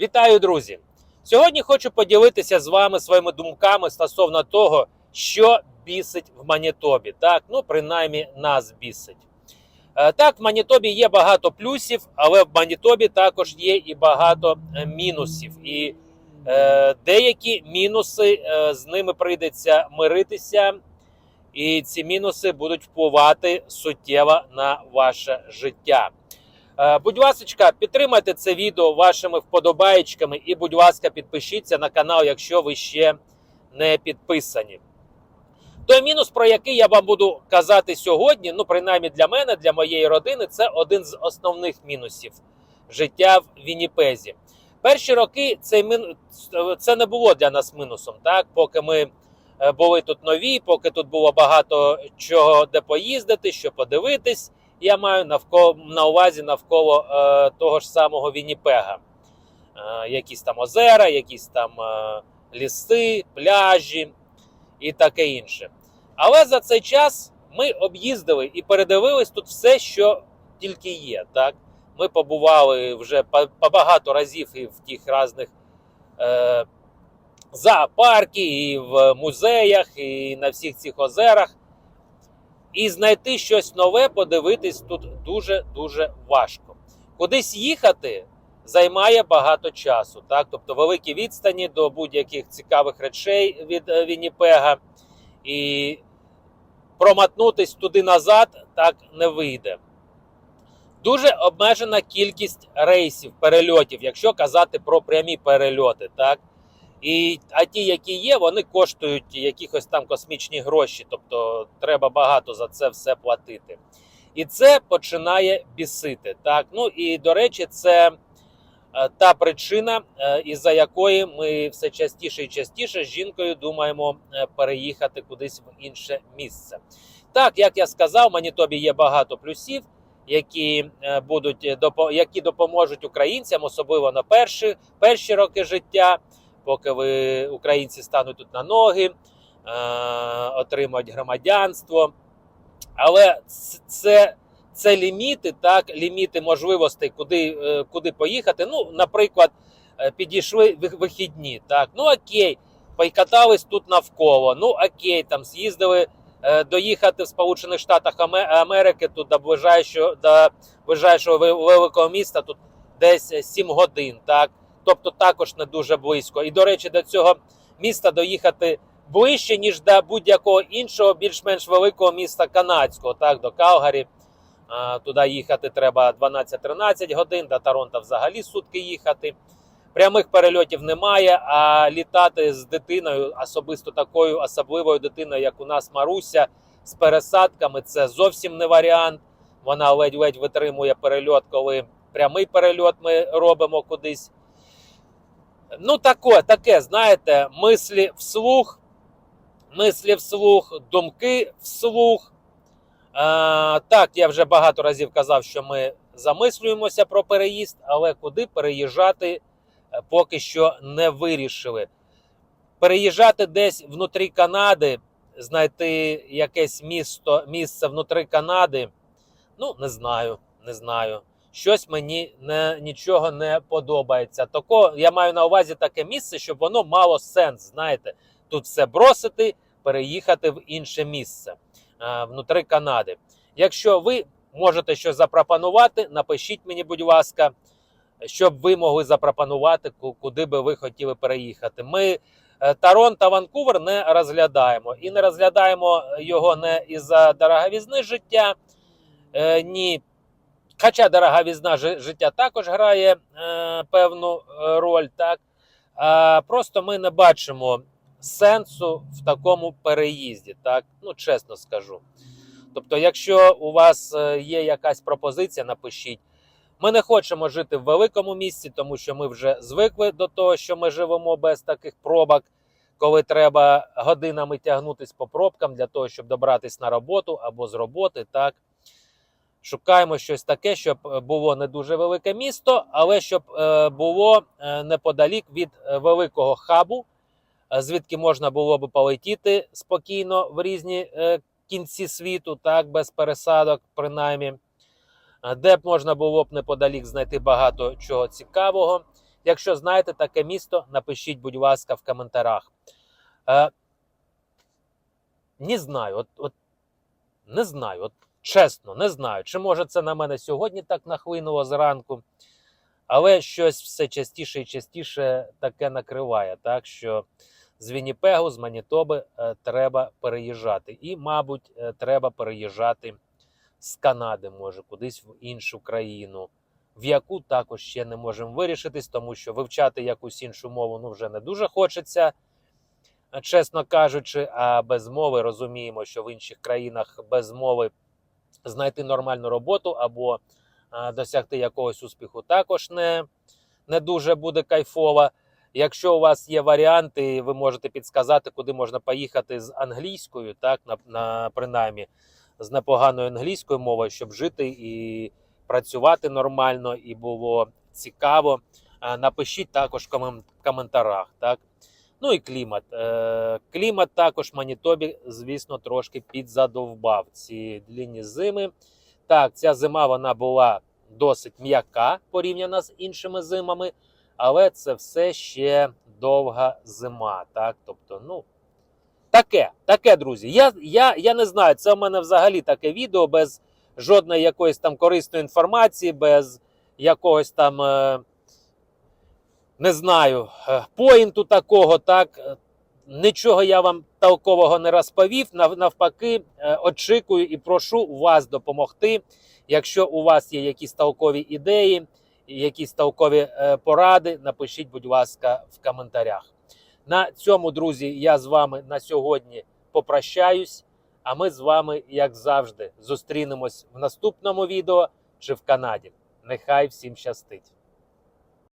Вітаю, друзі! Сьогодні хочу поділитися з вами своїми думками стосовно того, що бісить в Манітобі. Так, ну принаймні нас бісить. Е, Так, в Манітобі є багато плюсів, але в Манітобі також є і багато е, мінусів. І е, деякі мінуси е, з ними прийдеться миритися, і ці мінуси будуть впливати суттєво на ваше життя. Е, Будь ласка, підтримайте це відео вашими вподобаєчками і, будь ласка, підпишіться на канал, якщо ви ще не підписані. Той мінус, про який я вам буду казати сьогодні, ну принаймні для мене, для моєї родини, це один з основних мінусів життя в Вінніпезі. Перші роки цей мін... це не було для нас мінусом, так поки ми е, були тут нові, поки тут було багато чого де поїздити, що подивитись. Я маю навколо на увазі навколо е, того ж самого Вінніпега. Е, якісь там озера, якісь там е, ліси, пляжі і таке інше. Але за цей час ми об'їздили і передивились тут все, що тільки є. Так? Ми побували вже багато разів і в тих різних е, зоопарках, і в музеях, і на всіх цих озерах. І знайти щось нове, подивитись тут дуже-дуже важко. Кудись їхати займає багато часу, так? тобто великі відстані до будь-яких цікавих речей від е, Вінніпега. І проматнутись туди назад так не вийде. Дуже обмежена кількість рейсів, перельотів, якщо казати про прямі перельоти. Так? І, а ті, які є, вони коштують якихось там космічні гроші, тобто треба багато за це все платити. І це починає бісити. Так? Ну і до речі, це е, та причина, е, із-за якої ми все частіше і частіше з жінкою думаємо е, переїхати кудись в інше місце. Так, як я сказав, в Манітобі є багато плюсів, які будуть які допоможуть українцям, особливо на перші, перші роки життя поки ви українці стануть тут на ноги, е, отримають громадянство. Але це, це ліміти, так, ліміти можливостей, куди, е, куди поїхати. Ну, наприклад, е, підійшли вихідні. Так, ну окей, покатались тут навколо. Ну окей, там з'їздили. е, Доїхати в Сполучених Штатах Америки тут до ближайшого, до ближайшого великого міста тут десь 7 годин. Так? Тобто також не дуже близько. І, до речі, до цього міста доїхати ближче, ніж до будь-якого іншого, більш-менш великого міста канадського, так, до Калгарі. Туди їхати треба 12-13 годин, до Торонто взагалі сутки їхати. Прямих перельотів немає, а літати з дитиною, особисто такою особливою дитиною, як у нас Маруся, з пересадками це зовсім не варіант. Вона ледь-ледь витримує перельот, коли прямий перельот ми робимо кудись. Ну, таке, таке, знаєте, мислі вслух, мислі вслух, думки вслух. А, так, я вже багато разів казав, що ми замислюємося про переїзд, але куди переїжджати е, поки що не вирішили. Переїжджати десь внутрі Канади, знайти якесь місто, місце внутрі Канади. Ну, не знаю, не знаю щось мені не, нічого не подобається. Тако, я маю на увазі таке місце, щоб воно мало сенс. Знаєте, тут все бросити, переїхати в інше місце а, внутри Канади. Якщо ви можете щось запропонувати, напишіть мені, будь ласка, щоб ви могли запропонувати, куди би ви хотіли переїхати. Ми е, Торонто, Ванкувер не розглядаємо. І не розглядаємо його не із-за дороговізни життя, е, ні Хоча дорога візна життя також грає е, певну е, роль, так а просто ми не бачимо сенсу в такому переїзді, так ну чесно скажу. Тобто, якщо у вас е, є якась пропозиція, напишіть. Ми не хочемо жити в великому місті, тому що ми вже звикли до того, що ми живемо без таких пробок, коли треба годинами тягнутись по пробкам для того, щоб добратись на роботу або з роботи. так. Шукаємо щось таке, щоб е, було не дуже велике місто, але щоб е, було е, неподалік від великого хабу, звідки можна було би полетіти спокійно в різні кінці світу, так, без пересадок, принаймні, де б можна було б неподалік знайти багато чого цікавого. Якщо знаєте таке місто, напишіть, будь ласка, в коментарях. Не знаю, от, от не знаю, от чесно, не знаю, чи може це на мене сьогодні так нахлинуло зранку, але щось все частіше і частіше таке накриває, так що з Вінніпегу, з Манітоби е, треба переїжджати. І, мабуть, е, треба переїжджати з Канади, може, кудись в іншу країну, в яку також ще не можемо вирішитись, тому що вивчати якусь іншу мову ну, вже не дуже хочеться, е, чесно кажучи. А без мови розуміємо, що в інших країнах без мови знайти нормальну роботу або досягти якогось успіху також не, не дуже буде кайфово. Якщо у вас є варіанти, ви можете підсказати, куди можна поїхати з англійською, так на, на принаймні з непоганою англійською мовою, щоб жити і працювати нормально, і було цікаво. Напишіть також в комен- коментарях. Так? Ну і клімат. Е, Клімат також Манітобі, звісно, трошки підзадовбав ці длінні зими. Так, ця зима вона була досить м'яка порівняно з іншими зимами, але це все ще довга зима. Так? Тобто, ну, таке, таке, друзі. Я, я, я не знаю, це в мене взагалі таке відео без жодної якоїсь там корисної інформації, без якогось там. Не знаю, е, поінту такого, так. е, Нічого я вам толкового не розповів. Навпаки, е, очікую і прошу вас допомогти. Якщо у вас є якісь толкові ідеї, якісь толкові поради, напишіть, будь ласка, в коментарях. На цьому, друзі, я з вами на сьогодні попрощаюсь. А ми з вами, як завжди, зустрінемось в наступному відео чи в Канаді. Нехай всім щастить!